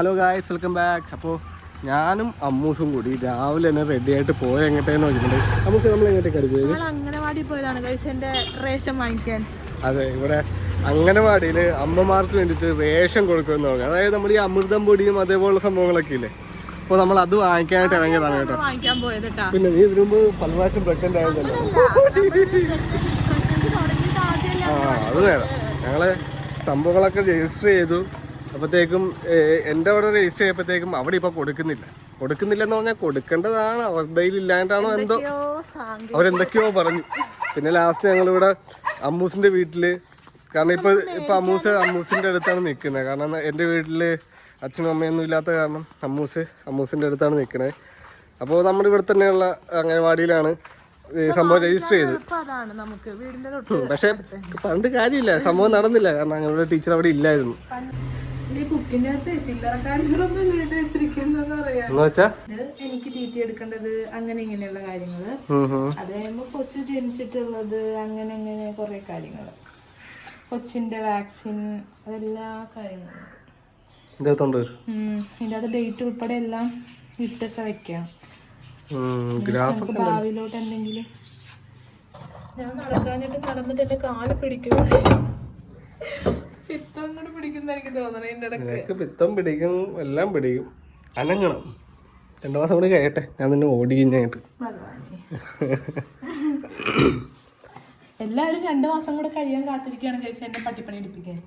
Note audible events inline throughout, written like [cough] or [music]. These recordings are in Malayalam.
ഹലോ ഗായ്സ് വെൽക്കം ബാക്ക് അപ്പോൾ ഞാനും അമ്മൂസും കൂടി രാവിലെ തന്നെ റെഡി ആയിട്ട് പോയ എങ്ങോട്ടേന്ന് വെച്ചിട്ടുണ്ടെങ്കിൽ അമ്മൂസ് നമ്മൾ എങ്ങോട്ടേക്കാണ് പോയത് അംഗനവാടി പോയതാണ്. ഗൈസ് എന്റെ റേഷൻ വാങ്ങിക്കാൻ. അതെ ഇവിടെ അംഗനവാടിയിൽ അമ്മമാർക്ക് വേണ്ടിയിട്ട് റേഷൻ കൊടുക്കുമെന്ന് പറഞ്ഞു. അതായത് നമ്മൾ ഈ അമൃതം പൊടിയും അതേപോലുള്ള സംഭവങ്ങളൊക്കെ ഇല്ലേ? അപ്പോൾ നമ്മൾ അത് വാങ്ങിക്കാനായിട്ട് ഇറങ്ങിയതാണ് കേട്ടോ. വാങ്ങിക്കാൻ പോയത് പിന്നെ നീ ഇതിനു മുമ്പ് പല പ്രാവശ്യം പ്രഗ്നന്റ് ആയതല്ലോ? ആ അത് നേരം ഞങ്ങൾ സംഭവങ്ങളൊക്കെ രജിസ്റ്റർ ചെയ്തു. അപ്പോഴത്തേക്കും എന്റെ അവിടെ രജിസ്റ്റർ ചെയ്യപ്പോഴത്തേക്കും അവിടെ ഇപ്പോൾ കൊടുക്കുന്നില്ല. കൊടുക്കുന്നില്ല എന്ന് പറഞ്ഞാൽ കൊടുക്കേണ്ടതാണ്. അവരുടെ ഇല്ലാണ്ടാണോ എന്തോ? അവരെന്തൊക്കെയോ പറഞ്ഞു. പിന്നെ ലാസ്റ്റ് ഞങ്ങളിവിടെ അമ്മൂസിന്റെ വീട്ടിൽ കാരണം ഇപ്പോൾ ഇപ്പോൾ അമ്മൂസ് അമ്മൂസിന്റെ അടുത്താണ് നിൽക്കുന്നത്. കാരണം എന്റെ വീട്ടിൽ അച്ഛനും അമ്മയൊന്നും ഇല്ലാത്ത കാരണം അമ്മൂസ് അമ്മൂസിന്റെ അടുത്താണ് നിൽക്കുന്നത്. അപ്പോൾ നമ്മുടെ ഇവിടെ തന്നെയുള്ള അംഗനവാടിയിലാണ് സംഭവം രജിസ്റ്റർ ചെയ്ത് പക്ഷെ പണ്ട് കാര്യമില്ല. സംഭവം നടന്നില്ല. കാരണം ഞങ്ങളുടെ ടീച്ചർ അവിടെ ഇല്ലായിരുന്നു. എനിക്ക് തീറ്റി എടുക്കേണ്ടത് അങ്ങനെ ഇങ്ങനെയുള്ള കാര്യങ്ങൾ. അത് കഴിയുമ്പോ കൊച്ചു ജനിച്ചിട്ടുള്ളത് അങ്ങനെ അങ്ങനെ കുറെ കാര്യങ്ങൾ. കൊച്ചിന്റെ വാക്സിൻ അതെല്ലാ കാര്യങ്ങളും. ഇതിന്റെ അത് ഡേറ്റ് ഉൾപ്പെടെ എല്ലാം ഇട്ടൊക്കെ വെക്കാം. ഭാവിയിലോട്ട് എന്തെങ്കിലും ഞാൻ നടക്കാനായിട്ട് നടന്നിട്ട് എന്റെ കാൽ പിടിക്കും പിത്തം കൂടെ പിടിക്കുന്ന എനിക്ക് തോന്നണേ എന്റെ പിത്തം പിടിക്കും എല്ലാം പിടിക്കും. അനങ്ങണം. രണ്ടു മാസം കൂടി കഴിയട്ടെ. ഞാൻ നിന്നെ ഓടിക്കുന്നതായിട്ട്. എല്ലാവരും രണ്ടു മാസം കൂടെ കഴിയാൻ കാത്തിരിക്കുകയാണ് കഴിച്ച് എന്നെ പട്ടിപ്പണി എടുപ്പിക്കാൻ.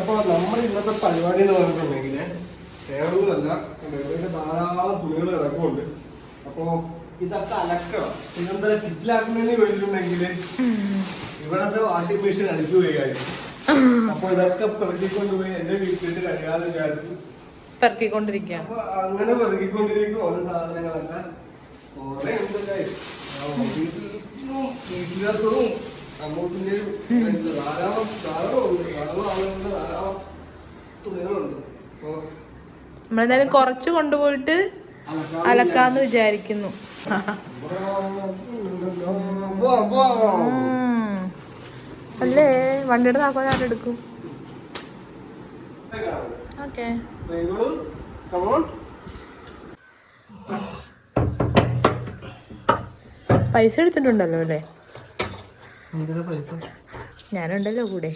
അപ്പോൾ നമ്മൾ ഇന്നത്തെ പരിപാടി എന്ന് പറഞ്ഞിട്ടുണ്ടെങ്കിൽ ഇവിടെ ധാരാളം തുണികൾ കിടക്കുന്നുണ്ട്. അപ്പോൾ ഇതൊക്കെ അലക്കണം. ഇതെന്താ ഫിറ്റിലാക്കുന്നതിന് വേണ്ടിയിട്ടുണ്ടെങ്കിൽ ഇവിടത്തെ വാഷിംഗ് മെഷീൻ അടിച്ചു പോയി കാര്യം. അപ്പോൾ ഇതൊക്കെ പെറുക്കിക്കൊണ്ട് പോയി എന്റെ വീട്ടിൽ കഴിയാതെ വിചാരിച്ചു. പെറുക്കിക്കൊണ്ടിരിക്കുകയാണ്. അപ്പൊ അങ്ങനെ പെറുക്കിക്കൊണ്ടിരിക്കും ഓരോ സാധനങ്ങളൊക്കെ. കുറെ ഉണ്ട് guys. ആ ഓഫീസിലും വീട്ടിലത്തും ധാരാളം ധാരാളം ഉണ്ട്. ധാരാളം ആളുകളുണ്ട്. ധാരാളം തുണികളുണ്ട്. അപ്പൊ നമ്മളെന്തായാലും കുറച്ച് കൊണ്ടുപോയിട്ട് അലക്കാന്ന് വിചാരിക്കുന്നു. അല്ലേ? വണ്ടിയുടെ താക്കോൽ ആരെടുക്കും ഓക്കെ. പൈസ എടുത്തിട്ടുണ്ടല്ലോ അല്ലേ? ഞാനുണ്ടല്ലോ കൂടെ.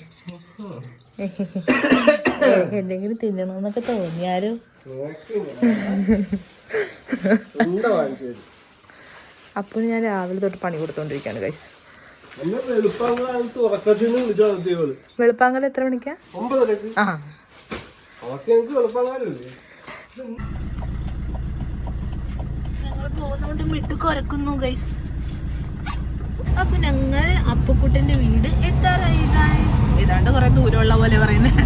എന്തെങ്കിലും തിന്നണമെന്നൊക്കെ തോന്നിയാലും. അപ്പോൾ ഞാൻ രാവിലെ തൊട്ട് പണി കൊടുത്തോണ്ടിരിക്കുകയാണ് ഗൈസ് വെളുപ്പാങ്കൽ എത്ര മണിക്കാ? ആ. ഞങ്ങൾ പോകുന്നോണ്ട് മിട്ട് കൊരക്കുന്നു ഗൈസ് അപ്പൊ ഞങ്ങൾ അപ്പുക്കുട്ടന്റെ വീട് എത്താറായി ഗൈസ് ഏതാണ്ട് കുറെ ദൂരമുള്ള പോലെ പറയുന്നത്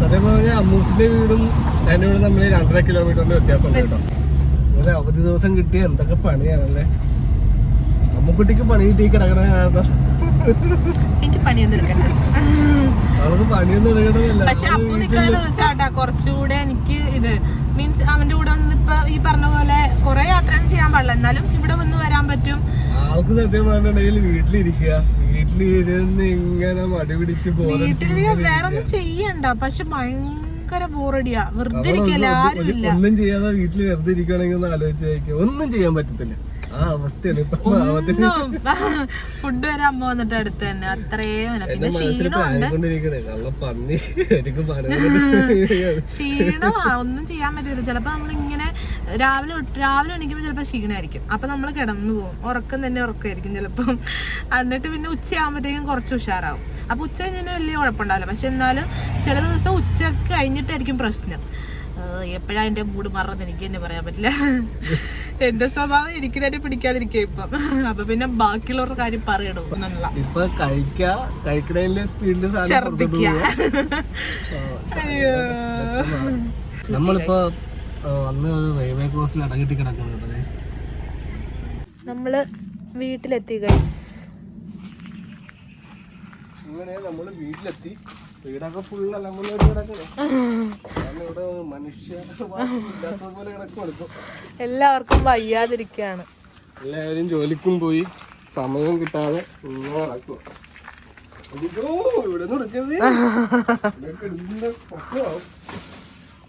സത്യം പറഞ്ഞാൽ അമ്മൂസിന്റെ വീടും വീടും തമ്മിൽ രണ്ടര കിലോമീറ്ററിന്റെ വ്യത്യാസമുണ്ട് കേട്ടോ. അവധി ദിവസം കിട്ടിയ എന്തൊക്കെ പണിയാണല്ലേ? അമ്മക്കുട്ടിക്ക് പണി കിട്ടി കിടക്കണ കാരണം. എനിക്ക് പണിയൊന്നും എടുക്കണ്ട. അവൾക്ക് പണിയൊന്നും എടുക്കണമെന്നില്ല. പക്ഷെ അപ്പു നിൽക്കുന്ന കുറച്ചുകൂടെ എനിക്ക് ഇത് മീൻസ് അവന്റെ കൂടെ ഒന്ന് ഇപ്പൊ ഈ പറഞ്ഞ പോലെ കുറെ യാത്രയൊന്നും ചെയ്യാൻ പാടില്ല. എന്നാലും ഇവിടെ വന്ന് വരാൻ പറ്റും. ആൾക്ക് സത്യം പറഞ്ഞിട്ടുണ്ടെങ്കിൽ വീട്ടിലിരിക്കുക. വീട്ടിലിരുന്ന് ഇങ്ങനെ മടി പിടിച്ച് വീട്ടിൽ വേറെ ഒന്നും ചെയ്യണ്ട. പക്ഷെ ഭയങ്കര ബോറടിയാ വെറുതെ ഇരിക്കല്ല ആരും ഇല്ല ഒന്നും ചെയ്യാതെ വീട്ടിൽ വെറുതെ ഇരിക്കുകയാണെങ്കിൽ ഒന്ന് ആലോചിച്ച് ഒന്നും ചെയ്യാൻ പറ്റത്തില്ല. ആ അവസ്ഥയാണ് ഫുഡ് വരെ അമ്മ വന്നിട്ട് അടുത്ത് തന്നെ. അത്രയും പിന്നെ [laughs] ക്ഷീണമുണ്ട് ഒന്നും ചെയ്യാൻ പറ്റില്ല ചിലപ്പോ നമ്മളിങ്ങനെ രാവിലെ രാവിലെ എണീക്കുമ്പോൾ ചിലപ്പോൾ ക്ഷീണമായിരിക്കും അപ്പൊ നമ്മൾ കിടന്നു പോകും. ഉറക്കം തന്നെ ഉറക്കമായിരിക്കും ചിലപ്പം. എന്നിട്ട് പിന്നെ ഉച്ചയാകുമ്പോഴത്തേക്കും കുറച്ച് ഉഷാറാവും. അപ്പൊ ഉച്ച കഴിഞ്ഞാൽ വലിയ കുഴപ്പമുണ്ടാവില്ല. പക്ഷെ എന്നാലും ചില ദിവസം ഉച്ച കഴിഞ്ഞിട്ടായിരിക്കും പ്രശ്നം. എപ്പോഴാ എന്റെ മൂഡ് മാറുന്നത് എനിക്ക് തന്നെ പറയാൻ പറ്റില്ല. എന്റെ സ്വഭാവം എനിക്ക് തന്നെ പിടിക്കാതിരിക്കുക ഇപ്പം. അപ്പൊ പിന്നെ ബാക്കിയുള്ളവരുടെ കാര്യം പറയണോ? എന്നുള്ള ഇപ്പൊ കഴിക്കാ ഛർദിക്കുക നമ്മളിപ്പോ വന്ന് ഒരു റെയിൽവേ ക്രോസിൽ കിടക്കുന്നുണ്ട്. നമ്മൾ വീട്ടിലെത്തി ഗൈസ് അങ്ങനെ നമ്മൾ വീട്ടിലെത്തി. വീടൊക്കെ ഫുൾ കാരണം ഇവിടെ മനുഷ്യ പോലെ കിടക്കും എല്ലാവർക്കും വയ്യാതിരിക്കാണ്. എല്ലാവരും ജോലിക്കും പോയി സമയം കിട്ടാതെ ഇങ്ങനെ നടക്കും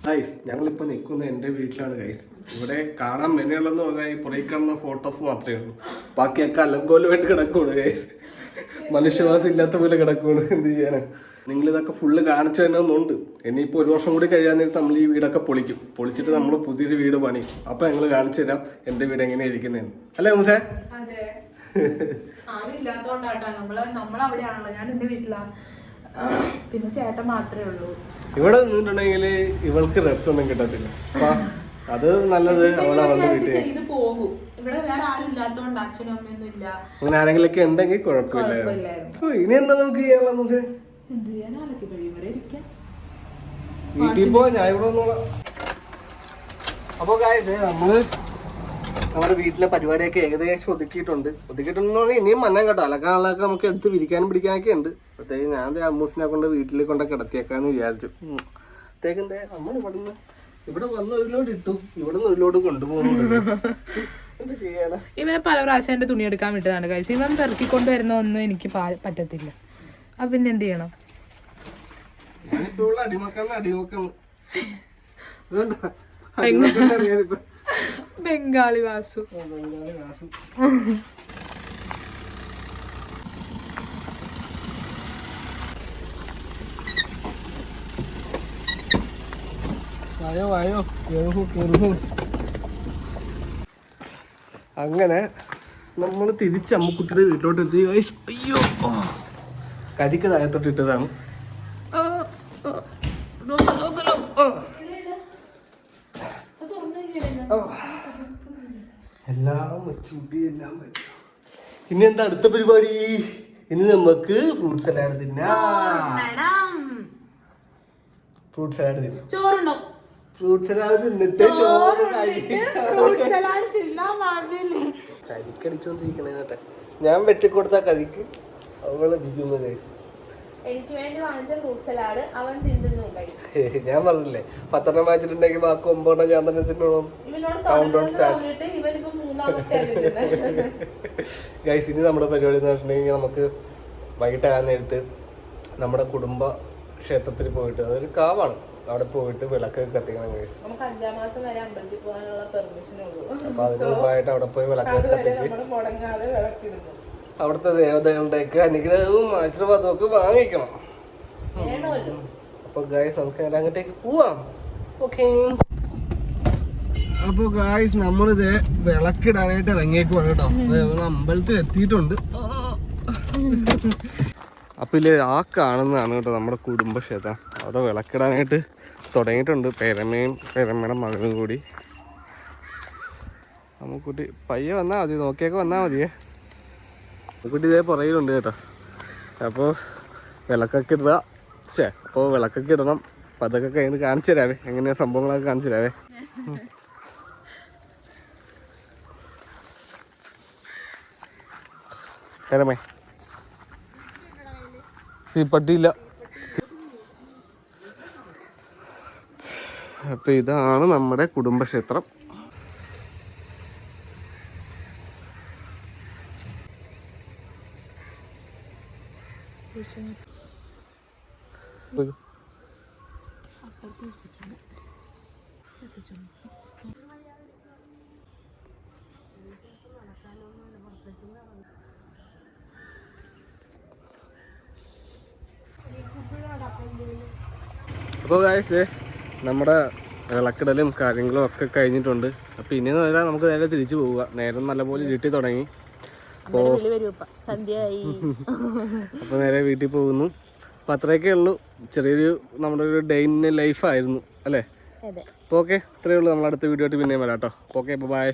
ഗൈസ് ഞങ്ങളിപ്പോ നിൽക്കുന്ന എന്റെ വീട്ടിലാണ് ഗൈസ് ഇവിടെ കാണാൻ മെനയുള്ളെന്ന് പറഞ്ഞാൽ ഈ പുറകെ കാണുന്ന ഫോട്ടോസ് മാത്രമേ ഉള്ളൂ. ബാക്കിയൊക്കെ അലങ്കോലമായിട്ട് കിടക്കുള്ളൂ ഗൈസ് മനുഷ്യവാസം ഇല്ലാത്ത പോലെ കിടക്കുള്ളൂ എന്ത് ചെയ്യാനാ? നിങ്ങൾ ഇതൊക്കെ ഫുള്ള് കാണിച്ചു തന്നെയൊന്നുണ്ട് ഇനിയിപ്പോൾ ഒരു വർഷം കൂടി കഴിയാൻ നേരത്ത് നമ്മൾ ഈ വീടൊക്കെ പൊളിക്കും. പൊളിച്ചിട്ട് നമ്മൾ പുതിയൊരു വീട് പണി. അപ്പൊ ഞങ്ങൾ കാണിച്ചു തരാം എന്റെ വീട് എങ്ങനെ ഇരിക്കുന്നതെന്ന് അല്ലേ മൂസേ? അതെ. ആരും ഇല്ലാത്തോണ്ടാട്ടോ. നമ്മൾ നമ്മളവിടെയാണല്ലോ. ഞാൻ എന്റെ വീട്ടിലാ. പിന്നെ ചേട്ടൻ മാത്രമേ ഉള്ളൂ. ഇവിടെ നിന്നിട്ടുണ്ടെങ്കിൽ ഇവൾക്ക് റെസ്റ്റ് ഒന്നും കിട്ടത്തില്ല. അത് നല്ലത് അവളെ അവളുടെ വീട്ടിൽ ഇത് പോകും. ഇവിടെ വേറെ ആരും ഇല്ലാത്തോണ്ട് അച്ഛനും അമ്മയൊന്നും ഇല്ല. അങ്ങനെ ആരെങ്കിലൊക്കെ ഉണ്ടെങ്കിൽ കുഴപ്പമില്ലായിരുന്നു കുഴപ്പമില്ലായിരുന്നു. ഓ, ഇനി എന്താ നമുക്ക് ചെയ്യാനുള്ള മുസേ? എന്ത് ചെയ്യാൻ ആളൊക്കെ കഴിയും. വരെ ഇരിക്കാം. വീട്ടിൽ പോ ഞാൻ ഇവിടെ വന്നോളാം അപ്പൊ കാര്യം നമ്മൾ നമ്മുടെ വീട്ടിലെ പരിപാടിയൊക്കെ ഏകദേശം ഒതുക്കിയിട്ടുണ്ട്. ഒതുക്കിയിട്ടുണ്ടെന്ന് പറഞ്ഞാൽ ഇനിയും മന്നം കേട്ടോ. അലക്കാനുള്ളതൊക്കെ നമുക്ക് എടുത്ത് വിരിക്കാനും പിടിക്കാനൊക്കെ ഉണ്ട്. അപ്പോഴത്തേക്ക് ഞാൻ അമ്മൂസിനെ കൊണ്ട് വീട്ടിൽ കൊണ്ട് കിടത്തിയേക്കാന്ന് വിചാരിച്ചു. അപ്പോഴത്തേക്കും ദേ നമ്മൾ ഇവിടുന്ന് ഇവിടെ വന്ന് ഒരു ലോഡ് ഇട്ടു. ഇവിടെ നിന്ന് ഒരു ലോഡ് എന്ത് ചെയ്യാനാ? ഇവനെ പല പ്രാവശ്യം എന്റെ തുണി എടുക്കാൻ വിട്ടതാണ് കഴിച്ച് ഇവൻ പെറുക്കിക്കൊണ്ട് വരുന്ന ഒന്നും എനിക്ക് പറ്റത്തില്ല. അപ്പൊ പിന്നെ എന്ത് ചെയ്യണം ബംഗാളി വാസു ആ, ബംഗാളി വാസു. വായോ വായോ കേറുഹു കേറുഹു അങ്ങനെ നമ്മൾ തിരിച്ച് അമ്മക്കുട്ടിയുടെ വീട്ടിലോട്ട് എത്തി. അയ്യോ. കരിക്ക് താഴത്തോട്ട് ഇട്ടതാണ്. എല്ലാം ചുടി എല്ലാം ഇനി എന്താ അടുത്ത പരിപാടി? ഇനി നമുക്ക് ഫ്രൂട്ട് സലാഡ് തിന്നാം. ഫ്രൂട്ട് സലാഡ് തിന്നാം. ചോറുണ്ടോ ഫ്രൂട്ട് സലാഡ് തിന്നിട്ട് ചോറ് കരിക്കടിച്ചോണ്ടിരിക്കണേ കേട്ടെ. ഞാൻ വെട്ടിക്കൊടുത്ത കരിക്ക്. എനിക്ക് വേണ്ടി വാങ്ങിച്ച ഫ്രൂട്ട് സലാഡ് അവൻ തിന്നുന്നു ഗൈസ് ഞാൻ പറഞ്ഞില്ലേ പത്തെണ്ണം വാങ്ങിച്ചിട്ടുണ്ടെങ്കിൽ ബാക്കി ഒമ്പതെണ്ണം ഞാൻ തന്നെ തിന്നണം ഗൈസ് [laughs] ഇനി നമ്മുടെ പരിപാടി എന്ന് വെച്ചിട്ടുണ്ടെങ്കിൽ നമുക്ക് വൈകിട്ടാകാൻ നേരത്ത് നമ്മുടെ കുടുംബ ക്ഷേത്രത്തിൽ പോയിട്ട് അതൊരു കാവാണ്. അവിടെ പോയിട്ട് വിളക്ക് കത്തിക്കണം ഗൈസ് നമുക്ക് അഞ്ചാം മാസം വരെ അമ്പലത്തിൽ പോകാനുള്ള പെർമിഷൻ ഉള്ളൂ. അപ്പൊ അവിടെ പോയി വിളക്ക് കത്തിച്ച് മുടങ്ങാതെ വിളക്കിടുന്നു. അവിടുത്തെ ദേവതകളുടെയൊക്കെ അനുഗ്രഹവും ആശീർവാദവും ഒക്കെ വാങ്ങിക്കണം. അപ്പോൾ അപ്പൊ ഗായ്സ് നമുക്ക് നേരെ അങ്ങോട്ടേക്ക് പോവാം. ഓക്കെ അപ്പൊ ഗായ്സ് നമ്മളിത് വിളക്കിടാനായിട്ട് ഇറങ്ങിയേക്കുവാണ് കേട്ടോ. നമ്മൾ അമ്പലത്തിൽ എത്തിയിട്ടുണ്ട്. അപ്പൊ ഇല്ലേ ആ കാണുന്നതാണ് കേട്ടോ നമ്മുടെ കുടുംബക്ഷേത്രം. അവിടെ വിളക്കിടാനായിട്ട് തുടങ്ങിയിട്ടുണ്ട്. പേരമ്മയും പേരമ്മയുടെ മകനും കൂടി. നമുക്കൊരു പയ്യെ വന്നാൽ മതി നോക്കിയൊക്കെ വന്നാൽ മതിയേ. കുട്ടി ഇതേ പുറകിലുണ്ട് കേട്ടോ. അപ്പോൾ വിളക്കൊക്കെ ഇടുക. ശേ അപ്പോൾ വിളക്കൊക്കെ ഇടണം. അപ്പം അതൊക്കെ കഴിഞ്ഞ് കാണിച്ചു തരാവേ. എങ്ങനെയാ സംഭവങ്ങളൊക്കെ കാണിച്ചു തരാവേ. തരമേ തീപ്പട്ടിയില്ല. ഇതാണ് നമ്മുടെ കുടുംബക്ഷേത്രം. അപ്പോൾ കാഴ്ച നമ്മുടെ വിളക്കിടലും കാര്യങ്ങളും ഒക്കെ കഴിഞ്ഞിട്ടുണ്ട്. അപ്പോൾ ഇനി നേരെ നമുക്ക് നേരെ തിരിച്ചു പോവുക. നേരം നല്ലപോലെ ഇരുട്ടി തുടങ്ങി. അപ്പോൾ [laughs] നേരെ വീട്ടിൽ പോകുന്നു. അപ്പൊ അത്രയൊക്കെ ഉള്ളൂ. ചെറിയൊരു നമ്മുടെ ഒരു ഡേ ഇൻ ലൈഫായിരുന്നു അല്ലേ? അപ്പോൾ ഓക്കെ ഇത്രയേ ഉള്ളൂ. നമ്മൾ അടുത്ത വീഡിയോ ആയിട്ട് പിന്നെയും വരാം കേട്ടോ ഓക്കെ ബൈ